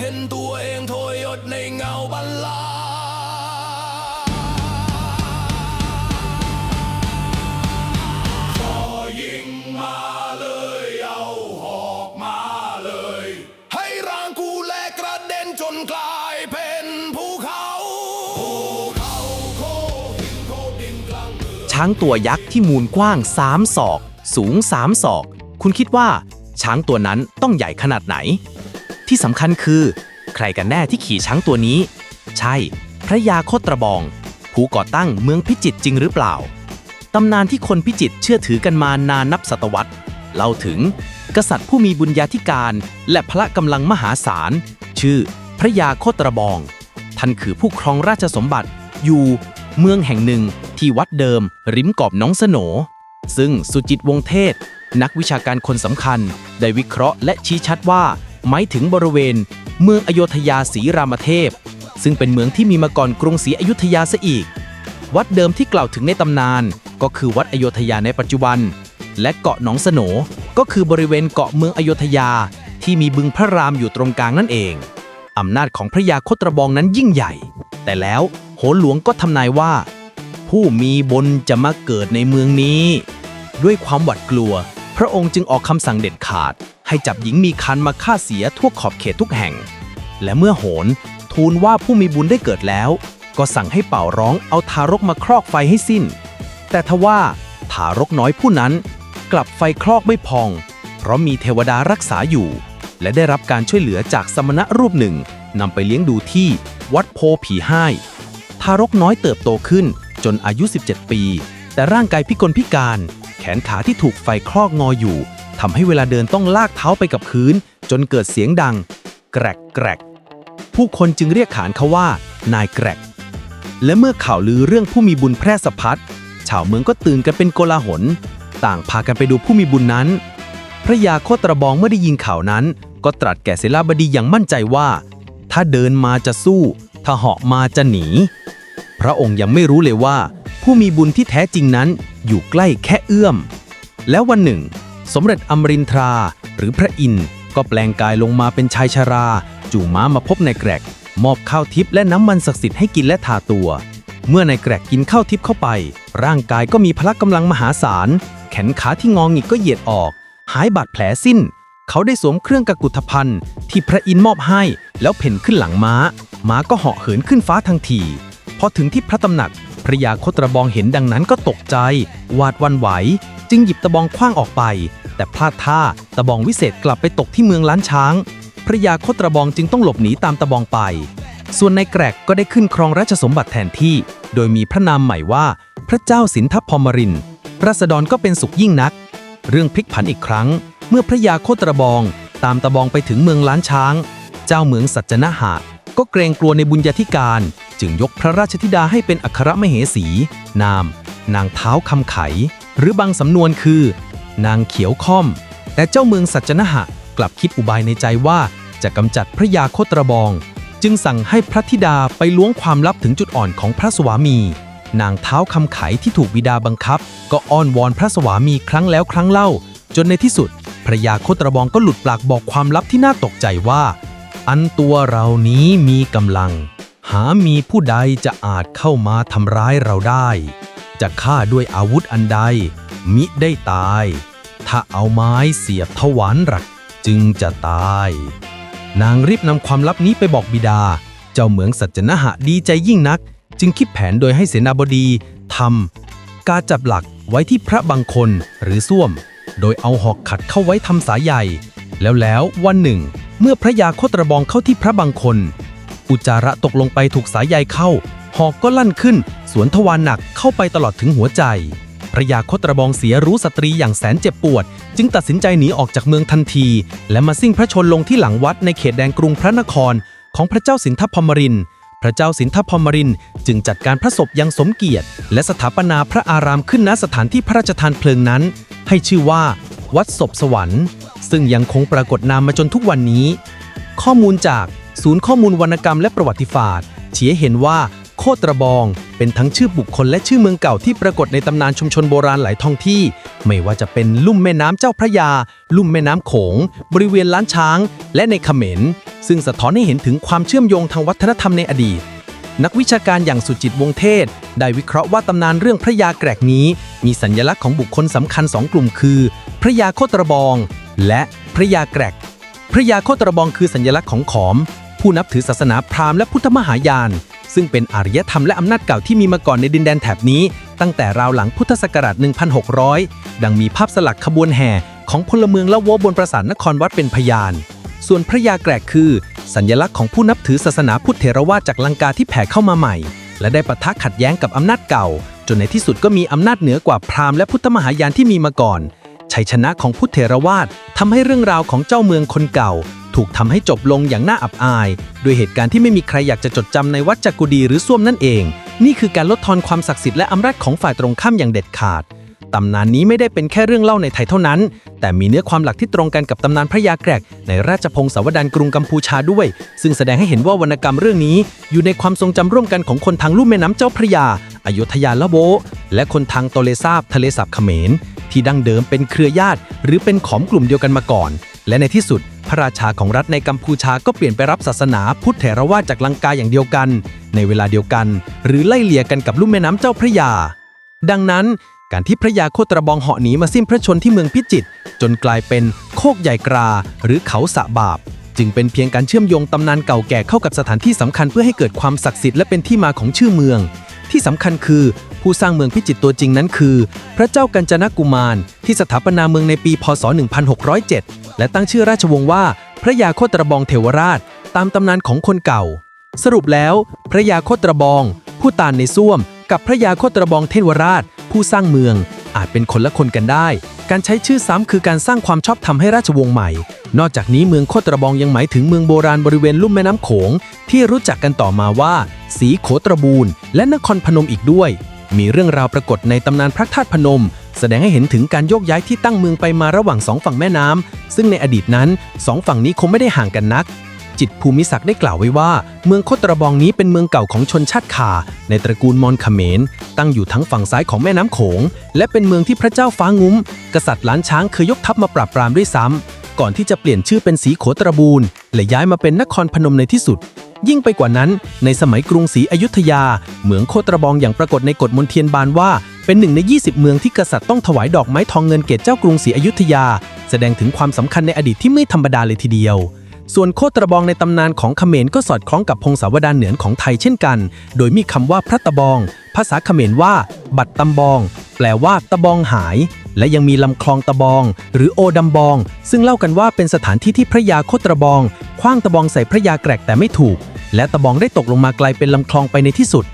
เห็นตัวเองโทยศในเงาบัลลาพอยิงมาเลยเอาหอกมาเลย ให้ร่างกูแลกกระเด็นจนกลายเป็นภูเขาภูเขาโคหินโคดินกลางเมืองช้างตัวยักษ์ที่มูลกว้าง3ศอก สูง3ศอก คุณคิดว่า ช้างตัวนั้นต้องใหญ่ขนาดไหน ที่สำคัญคือ ใครกันแน่ที่ขี่ช้างตัวนี้ ใช่ พระยาโคตรบอง ผู้ก่อตั้งเมืองพิจิตรจริงหรือเปล่า ตำนานที่คนพิจิตรเชื่อถือกันมานานนับศตวรรษ เล่าถึง กษัตริย์ผู้มีบุญญาธิการ และพละกำลังมหาศาล ชื่อ พระยาโคตรบอง ท่านคือผู้ครองราชสมบัติอยู่เมืองแห่งหนึ่งที่วัดเดิม ริมกอบน้องสโหนซึ่งสุจิตวงเทศ นักวิชาการคนสำคัญ ได้วิเคราะห์และชี้ชัดว่า หมายถึงบริเวณ เมืองอโยธยาศรีรามเทพ ซึ่งเป็นเมืองที่มีมาก่อนกรุงศรีอยุธยาซะอีก วัดเดิมที่กล่าวถึงในตำนาน ก็คือวัดอโยธยาในปัจจุบัน และเกาะหนองสโหนก็คือบริเวณเกาะเมืองอโยธยา ที่มีบึงพระรามอยู่ตรงกลางนั่นเองอำนาจของพระยาโคตรบองนั้นยิ่งใหญ่ แต่แล้วโหนหลวงก็ทำนายว่า ผู้มีบนจะมาเกิดในเมืองนี้ ด้วยความหวาดกลัว พระองค์จึงออกคำสั่งเด็ดขาด ให้จับหญิงมีคันมาฆ่าเสียทั่วขอบเขตทุกแห่ง และเมื่อโหนทูลว่าผู้มีบุญได้เกิดแล้ว ก็สั่งให้เป่าร้องเอาทารกมาครอกไฟให้สิ้น แต่ทว่าทารกน้อยผู้นั้น กลับไฟคลอกไม่พอง เพราะมีเทวดารักษาอยู่ และได้รับการช่วยเหลือจากสมณะรูปหนึ่งนำไปเลี้ยงดูที่วัดโพผีห้ทารกน้อยเติบโตขึ้นจนอายุ 17 ปี แต่ร่างกายพิกลพิการ แขนขาที่ถูกไฟคลอกงออยู่ ทำให้เวลาเดินต้องลากเท้าไปกับพื้น จนเกิดเสียงดัง แกรกแกรกผู้คนจึงเรียกขานเขาว่า นายแกรก และเมื่อข่าวลือเรื่องผู้มีบุญแพร่สะพัดชาวเมืองก็ตื่นกันเป็นโกลาหล ต่างพากันไปดูผู้มีบุญนั้น พระยาโคตรบองเมื่อได้ยินข่าวนั้น ก็ตรัสแก่เสลาบดีอย่างมั่นใจว่า ถ้าเดินมาจะสู้ ถ้าเหาะมาจะหนี พระองค์ยังไม่รู้เลยว่า ผู้มีบุญที่แท้จริงนั้นอยู่ใกล้แค่เอื้อม แล้ววันหนึ่ง สมเด็จอมรินทรา หรือพระอินทร์ก็แปลงกายลงมาเป็นชายชรา จู่ม้ามาพบนายแกรก มอบข้าวทิพย์และน้ำมันศักดิ์สิทธิ์ให้กินและทาตัว เมื่อนายแกรกกินข้าวทิพย์เข้าไป ร่างกายก็มีพละกำลังมหาศาล แขนขาที่งองิกก็เหยียดออก หายบาดแผลสิ้น เขาได้สวมเครื่องกกุฏภัณฑ์ที่พระอินทร์มอบให้ แล้วเพ่นขึ้นหลังม้า ม้าก็เหาะเหินขึ้นฟ้าทันทีพอถึงที่พระตำหนักพระยาโคตรบองเห็นดังนั้นก็ตกใจ หวาดวันไหว จึงหยิบตะบองคว้างออกไป แต่พลาดท่าตะบองวิเศษกลับไปตกที่เมืองล้านช้าง พระยาโคตรบองจึงต้องหลบหนีตามตะบองไป ส่วนนายแกรกก็ได้ขึ้นครองราชสมบัติแทนที่ โดยมีพระนามใหม่ว่า พระเจ้าสินทพรหมรินทร์ราษฎรก็เป็นสุขยิ่งนัก เรื่องพลิกผันอีกครั้ง เมื่อพระยาโคตรบอง ตามตะบองไปถึงเมืองล้านช้าง เจ้าเมืองสัจนะหะก็เกรงกลัวในบุญญาธิการ จึงยกพระราชธิดาให้เป็นอัครมเหสี นาม นางเท้าคำไข หรือบางสำนวนคือ นางเขียวค่อม แต่เจ้าเมืองสัจนะหะกลับคิดอุบายในใจว่าจะกำจัดพระยาโคตรบอง จึงสั่งให้พระธิดาไปล้วงความลับถึงจุดอ่อนของพระสวามี นางเท้าคำไขที่ถูกบิดาบังคับ ก็อ้อนวอนพระสวามีครั้งแล้วครั้งเล่า จนในที่สุด พระยาโคตรบองก็หลุดปากบอกความลับที่น่าตกใจว่า อันตัวเรานี้มีกำลัง หามีผู้ใดจะอาจเข้ามาทำร้ายเราได้ จะฆ่าด้วยอาวุธอันใด มิได้ตาย ถ้าเอาไม้เสียบทวารหรักจึงจะตาย นางรีบนำความลับนี้ไปบอกบิดา เจ้าเหมืองสัจนะหะดีใจยิ่งนัก จึงคิดแผนโดยให้เสนาบดีทำกาจับหลักไว้ที่พระบังคนหรือส้วม โดยเอาหอกขัดเข้าไว้ทำสายใหญ่ แล้วแล้ววันหนึ่ง เมื่อพระยาโคตรบองเข้าที่พระบังคน อุจจาระตกลงไปถูกสายใยเข้า หอกก็ลั่นขึ้น สวนทวารหนักเข้าไปตลอดถึงหัวใจ พระยาโคตรบองเสียรู้สตรีอย่างแสนเจ็บปวด จึงตัดสินใจหนีออกจากเมืองทันที และมาสิ้นพระชนลงที่หลังวัดในเขตแดนกรุงพระนคร ของพระเจ้าสินทพมรินทร์พระเจ้าสินทพมรินทร์จึงจัดการพระศพอยังสมเกียรติ และสถาปนาพระอารามขึ้นณสถานที่พระราชทานเพลิงนั้น ให้ชื่อว่า วัดศพสวรรค์ ซึ่งยังคงปรากฏนามมาจนทุกวันนี้ ข้อมูลจากศูนย์ข้อมูลวรรณกรรมและประวัติศาสตร์ชี้ให้เห็นว่า คตรบอง เป็นทั้งชื่อบุคคลและชื่อเมืองเก่าที่ปรากฏในตำนานชุมชนโบราณหลายท้องที่ ไม่ว่าจะเป็นลุ่มแม่น้ำเจ้าพระยา ลุ่มแม่น้ำโขง บริเวณล้านช้าง และในเขมร ซึ่งสะท้อนให้เห็นถึงความเชื่อมโยงทางวัฒนธรรมในอดีต นักวิชาการอย่างสุจิตวงศ์เทศ ได้วิเคราะห์ว่าตำนานเรื่องพระยาแกรกนี้ มีสัญลักษณ์ของบุคคลสำคัญสองกลุ่มคือ พระยาโคตรบอง และพระยาแกรก พระยาโคตรบองคือสัญลักษณ์ของขอม ผู้นับถือศาสนาพราหมณ์และพุทธมหายาน ซึ่งเป็นอารยธรรมและอำนาจเก่าที่มีมาก่อนในดินแดนแถบนี้ ตั้งแต่ราวหลังพุทธศักราช 1600 ดังมีภาพสลักขบวนแห่ของพลเมืองละโวบนปราสาทนครวัดเป็นพยาน ส่วนพระยาแกรกคือ สัญลักษณ์ของผู้นับถือศาสนาพุทธเถรวาทจากลังกาที่แผ่เข้ามาใหม่ และได้ปะทะขัดแย้งกับอำนาจเก่า จนในที่สุดก็มีอำนาจเหนือกว่าพราหมณ์และพุทธมหายานที่มีมาก่อนชัยชนะของพุทธเถรวาททำให้เรื่องราวของเจ้าเมืองคนเก่า ถูกทำให้จบลงอย่างน่าอับอายโดยเหตุการณ์ที่ไม่มีใครอยากจะจดจำในวัดจักกุดีหรือส้วมนั่นเอง นี่คือการลดทอนความศักดิ์สิทธิ์และอำนาจของฝ่ายตรงข้ามอย่างเด็ดขาดตำนานนี้ไม่ได้เป็นแค่เรื่องเล่าในไทยเท่านั้น แต่มีเนื้อความหลักที่ตรงกันกับตำนานพระยาแกรก ในราชพงศาวดารกรุงกัมพูชาด้วย ซึ่งแสดงให้เห็นว่าวรรณกรรมเรื่องนี้ อยู่ในความทรงจำร่วมกันของคนทางลุ่มแม่น้ำเจ้าพระยาอยุธยาละโวและคนทางโตเลซาบทะเลสาบเขมร ที่ดั้งเดิมเป็นเครือญาติ หรือเป็นขอมกลุ่มเดียวกันมาก่อน และในที่สุด พระราชาของรัฐในกัมพูชาก็เปลี่ยนไปรับศาสนาพุทธเถรวาทจากลังกาอย่างเดียวกัน ในเวลาเดียวกัน หรือไล่เลี่ยกันกับลุ่มแม่น้ำเจ้าพระยา ดังนั้นการที่พระยาโคตรบองเหาะหนีมาสิ้นพระชนที่เมืองพิจิตรจนกลายเป็นโคกใหญ่กรา หรือเขาสะบาบ จึงเป็นเพียงการเชื่อมโยงตำนานเก่าแก่เข้ากับสถานที่สำคัญเพื่อให้เกิดความศักดิ์สิทธิ์และเป็นที่มาของชื่อเมือง ที่สำคัญคือ ผู้สร้างเมืองพิจิตรตัวจริงนั้นคือ พระเจ้ากัญจนกุมาร ที่สถาปนาเมืองในปี พศ 1607 และตั้งชื่อราชวงศ์ว่า พระยาโคตรบองเทวราช ตามตำนานของคนเก่า สรุปแล้ว พระยาโคตรบอง ผู้ตานในส้วม กับพระยาโคตรบองเทวราช ผู้สร้างเมือง อาจเป็นคนละคนกันได้ การใช้ชื่อซ้ำคือการสร้างความชอบธรรมให้ราชวงศ์ใหม่นอกจากนี้เมืองโคตรบองยังหมายถึงเมืองโบราณบริเวณลุ่มแม่น้ำโขง ที่รู้จักกันต่อมาว่า สีโขตรบูรณ์และนครพนมอีกด้วย มีเรื่องราวปรากฏในตำนานพระธาตุพนม แสดงให้เห็นถึงการโยกย้ายที่ตั้งเมืองไปมาระหว่างสองฝั่งแม่น้ำซึ่งในอดีตนั้นสองฝั่งนี้คงไม่ได้ห่างกันนัก จิตภูมิศักดิ์ได้กล่าวไว้ว่า เมืองโคตรบองนี้เป็นเมืองเก่าของชนชาติข่าในตระกูลมอญเขมร ตั้งอยู่ทั้งฝั่งซ้ายของแม่น้ำโขง และเป็นเมืองที่พระเจ้าฟ้างุ้ม กษัตริย์ล้านช้างเคยยกทัพมาปราบปรามด้วยซ้ำก่อนที่จะเปลี่ยนชื่อเป็นสีโขตรบูรและย้ายมาเป็นนครพนมในที่สุด ยิ่งไปกว่านั้น ในสมัยกรุงศรีอยุธยา เหมืองโคตรบองอย่างปรากฏในกฎมนเทียนบานว่า เป็นหนึ่งใน 20 เมืองที่กษัตริย์ต้องถวายดอกไม้ทองเงินเกตเจ้ากรุงศรีอยุธยา แสดงถึงความสำคัญในอดีตที่ไม่ธรรมดาเลยทีเดียวส่วนโคตรบองในตำนานของเขมรก็สอดคล้องกับพงศาวดารเหนือนของไทยเช่นกัน โดยมีคำว่าพระตะบอง ภาษาเขมรว่า บัตรตำบอง แปลว่าตะบองหาย และยังมีลำคลองตะบอง หรือโอดำบอง ซึ่งเล่ากันว่าเป็นสถานที่ที่พระยาโคตรบองคว้างตะบองใส่พระยาแกรกแต่ไม่ถูก และตะบองได้ตกลงมากลายเป็นลำคลองไปในที่สุด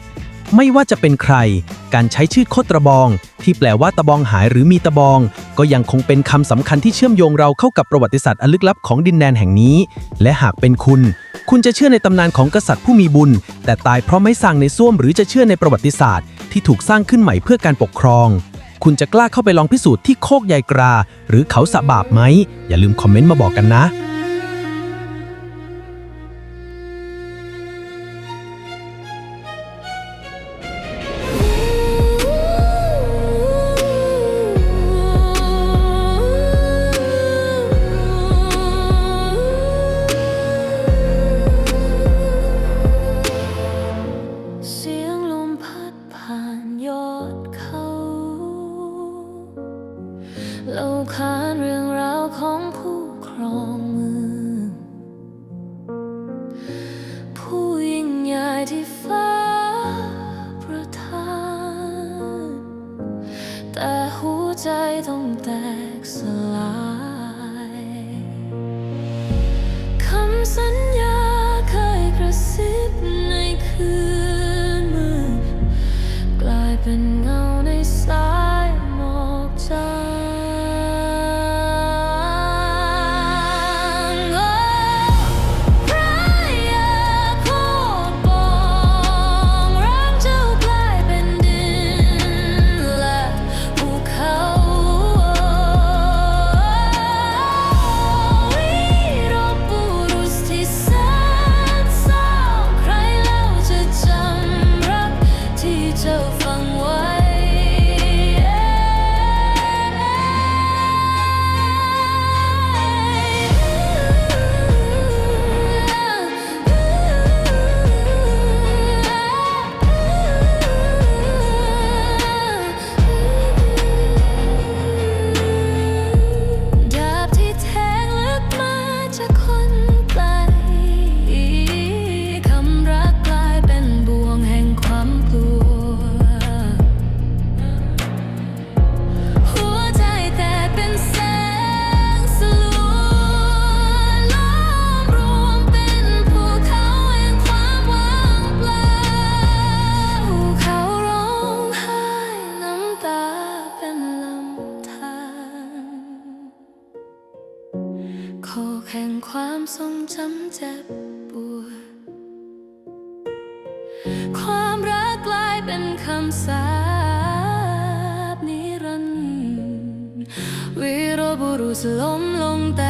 ไม่ว่าจะเป็นใคร การใช้ชื่อโคตรบอง ที่แปลว่าตะบองหายหรือมีตะบอง ก็ยังคงเป็นคำสำคัญที่เชื่อมโยงเราเข้ากับประวัติศาสตร์อันลึกลับของดินแดนแห่งนี้ และหากเป็นคุณ คุณจะเชื่อในตำนานของกษัตริย์ผู้มีบุญ แต่ตายเพราะไม่สร้างในส้วมหรือจะเชื่อในประวัติศาสตร์ ที่ถูกสร้างขึ้นใหม่เพื่อการปกครองคุณจะกล้าเข้าไปลองพิสูจน์ที่โคกใหญ่กรา หรือเขาสะบาบไหม อย่าลืมคอมเมนต์มาบอกกันนะ ก ความรักกลายเป็นคำสาปนิรันดร์วีรบุรุษล้มลงแต่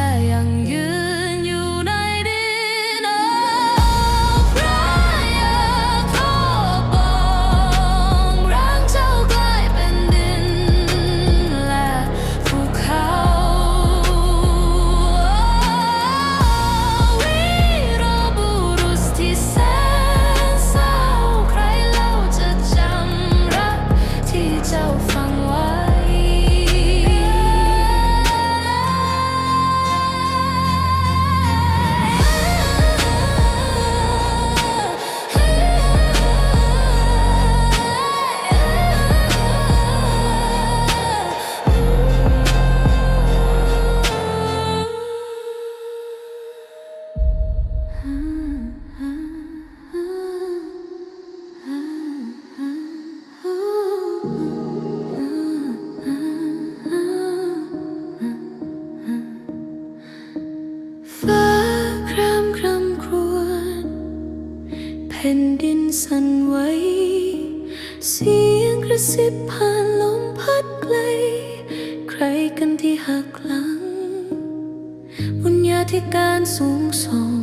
การสูงส่ง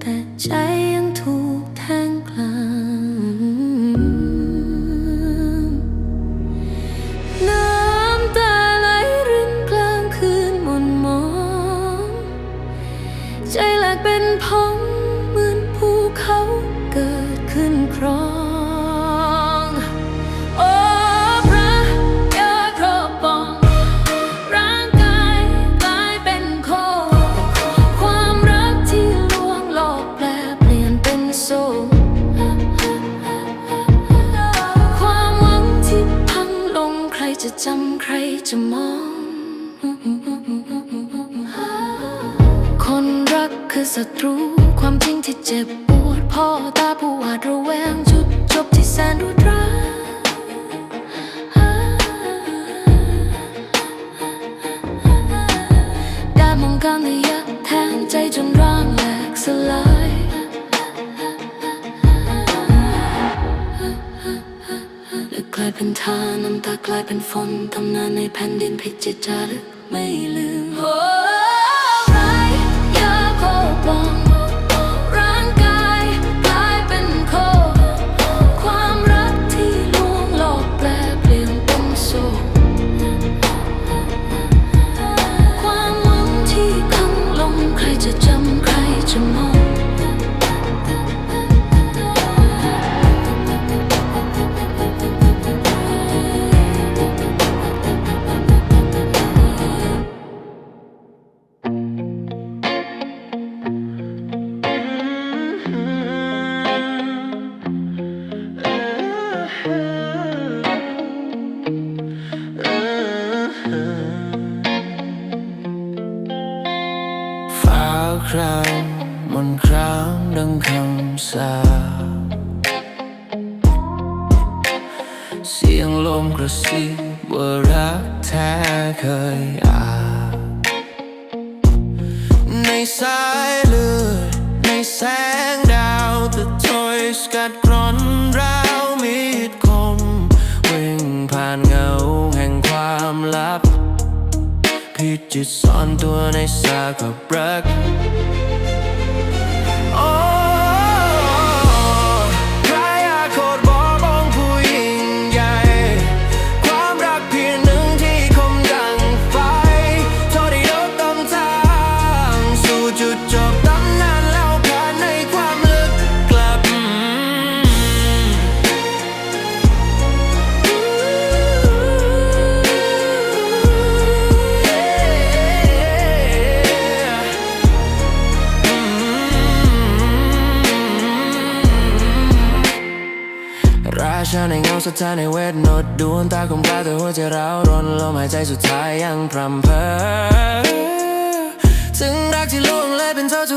แต่ใจ จำใครจะมอง คนรักคือศัตรู ความจริงที่เจ็บปวดพ่อตาผู้หวาดระแวงจุดจบที่แสนรุนแรงได้มองการระยะแทงใจจนร่างแหลกสลาย กลายเป็นทาน้ำตากลายเป็นฝนตำนานในแผ่นดินพิจิตรจะไม่ลืม กระซิบว่ารักแท้เคยอาในสายเลือดในแสงดาวตะถอยสกัดกร่อนราวมีดคมวิ่งผ่านเงาแห่งความลับพิจิตซ่อนตัวในสากับรัก เงาสถานในเวทนดดวงตาคมกล้าแต่หัวใจร้าวรนลมหายใจสุดท้ายยังพรำเพอถึงรักที่ลงเลยเป็นเท่าทุ